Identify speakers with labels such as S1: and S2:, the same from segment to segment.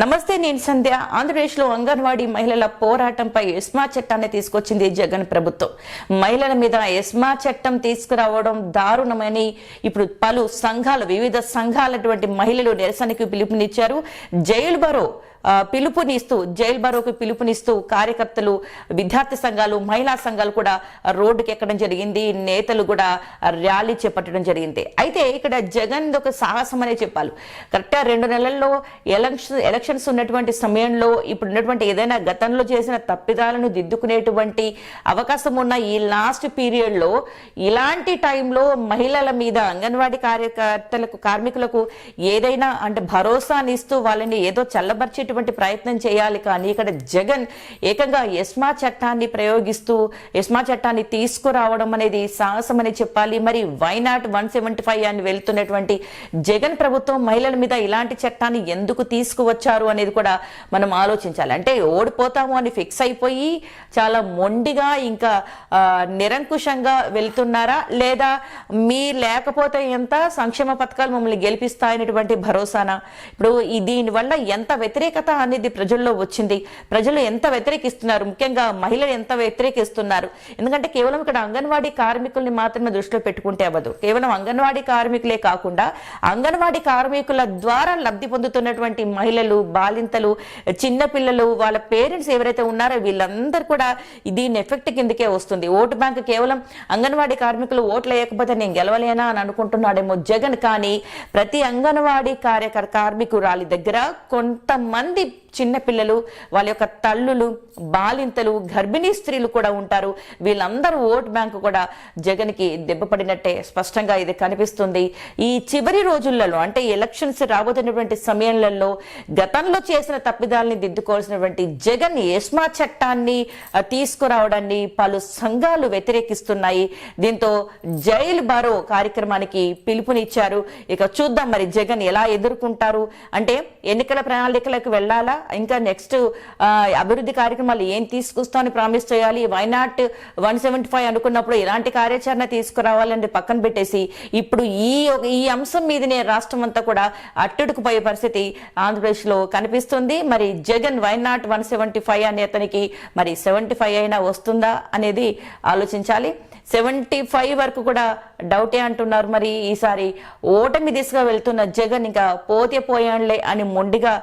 S1: నమస్తే నేను సంధ్య. ఆంధ్రప్రదేశ్లో అంగన్వాడీ మహిళల పోరాటంపై ఎస్మా చట్టాన్ని తీసుకొచ్చింది జగన్ ప్రభుత్వం. మహిళల మీద ఎస్మా చట్టం తీసుకురావడం దారుణమని ఇప్పుడు పలు సంఘాలు వివిధ సంఘాలటువంటి మహిళలు నిరసనకు పిలుపునిచ్చారు. జైలు బరో పిలుపునిస్తూ జైలు బరోకి పిలుపునిస్తూ కార్యకర్తలు విద్యార్థి సంఘాలు మహిళా సంఘాలు కూడా రోడ్డుకి ఎక్కడం జరిగింది. నేతలు కూడా ర్యాలీ చేపట్టడం జరిగింది. అయితే ఇక్కడ జగన్ ఒక సాహసం అనే చెప్పాలి. కరెక్ట్గా రెండు నెలల్లో ఎలక్షన్ ఎలక్షన్స్ ఉన్నటువంటి సమయంలో ఇప్పుడు ఉన్నటువంటి ఏదైనా గతంలో చేసిన తప్పిదాలను దిద్దుకునేటువంటి అవకాశం ఉన్న ఈ లాస్ట్ పీరియడ్లో ఇలాంటి టైంలో మహిళల మీద అంగన్వాడీ కార్యకర్తలకు కార్మికులకు ఏదైనా అంటే భరోసాని ఇస్తూ వాళ్ళని ఏదో చేసేటువంటి ప్రయత్నం చేయాలి. కానీ ఇక్కడ జగన్ ఏకంగా ఎస్మా చట్టాన్ని ప్రయోగిస్తూ ఎస్మా చట్టాన్ని తీసుకురావడం అనేది సాహసం అని చెప్పాలి. మరి వైనాట్ వన్ సెవెంటీ ఫైవ్ అని వెళ్తున్నటువంటి జగన్ ప్రభుత్వం మహిళల మీద ఇలాంటి చట్టాన్ని ఎందుకు తీసుకువచ్చారు అనేది కూడా మనం ఆలోచించాలి. అంటే ఓడిపోతాము అని ఫిక్స్ అయిపోయి చాలా మొండిగా ఇంకా నిరంకుశంగా వెళ్తున్నారా? లేదా మీ లేకపోతే ఎంత సంక్షేమ పథకాలు మమ్మల్ని గెలిపిస్తాయనేటువంటి భరోసానా? ఇప్పుడు ఈ దీనివల్ల ఎంత వ్యతిరేకత అనేది ప్రజల్లో వచ్చింది. ప్రజలు ఎంత వ్యతిరేకిస్తున్నారు? ముఖ్యంగా మహిళలు ఎంత వ్యతిరేకిస్తున్నారు? ఎందుకంటే కేవలం ఇక్కడ అంగన్వాడీ కార్మికుల్ని మాత్రమే దృష్టిలో పెట్టుకుంటే అవ్వదు. కేవలం అంగన్వాడీ కార్మికులే కాకుండా అంగన్వాడీ కార్మికుల ద్వారా లబ్ధి పొందుతున్నటువంటి మహిళలు బాలింతలు చిన్నపిల్లలు వాళ్ళ పేరెంట్స్ ఎవరైతే ఉన్నారో వీళ్ళందరూ కూడా దీని ఎఫెక్ట్ కిందకే వస్తుంది. ఓటు బ్యాంక్ కేవలం అంగన్వాడీ కార్మికులు ఓట్లు వేయకపోతే నేను గెలవలేనా అని అనుకుంటున్నాడేమో జగన్. కానీ ప్రతి అంగన్వాడీ కార్యకర్ కార్మికురాలి దగ్గర కొంతమంది சந்தீப் చిన్నపిల్లలు వాళ్ళ యొక్క తల్లులు బాలింతలు గర్భిణీ స్త్రీలు కూడా ఉంటారు. వీళ్ళందరూ ఓట్ బ్యాంకు కూడా జగన్కి దెబ్బపడినట్టే స్పష్టంగా ఇది కనిపిస్తుంది. ఈ చివరి రోజులలో అంటే ఎలక్షన్స్ రాబోతున్నటువంటి సమయంలో గతంలో చేసిన తప్పిదాలని దిద్దుకోవాల్సినటువంటి జగన్ ఎస్మా చట్టాన్ని తీసుకురావడాన్ని పలు సంఘాలు వ్యతిరేకిస్తున్నాయి. దీంతో జైలు బారో కార్యక్రమానికి పిలుపునిచ్చారు. ఇక చూద్దాం మరి జగన్ ఎలా ఎదుర్కొంటారు. అంటే ఎన్నికల ప్రణాళికలకు వెళ్ళాలా? ఇంకా నెక్స్ట్ అభివృద్ధి కార్యక్రమాలు ఏం తీసుకొస్తామని ప్రామిస్ చేయాలి? వైనాట్ వన్ సెవెంటీ ఫైవ్ అనుకున్నప్పుడు ఎలాంటి కార్యాచరణ తీసుకురావాలని పక్కన పెట్టేసి ఇప్పుడు ఈ ఈ అంశం మీదనే రాష్ట్రం అంతా కూడా అట్టుడుకుపోయే పరిస్థితి ఆంధ్రప్రదేశ్లో కనిపిస్తుంది. మరి Jagan why not one seventy five అనే అతనికి మరి సెవెంటీ ఫైవ్ అయినా వస్తుందా అనేది ఆలోచించాలి. సెవెంటీ ఫైవ్ వరకు కూడా డౌటే అంటున్నారు. మరి ఈసారి ఓటమి దిశగా వెళ్తున్న జగన్ ఇంకా పోతే పోయాండ్లే అని మొండిగా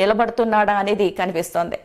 S1: నిలబడుతున్నాడా అనేది కనిపిస్తోంది.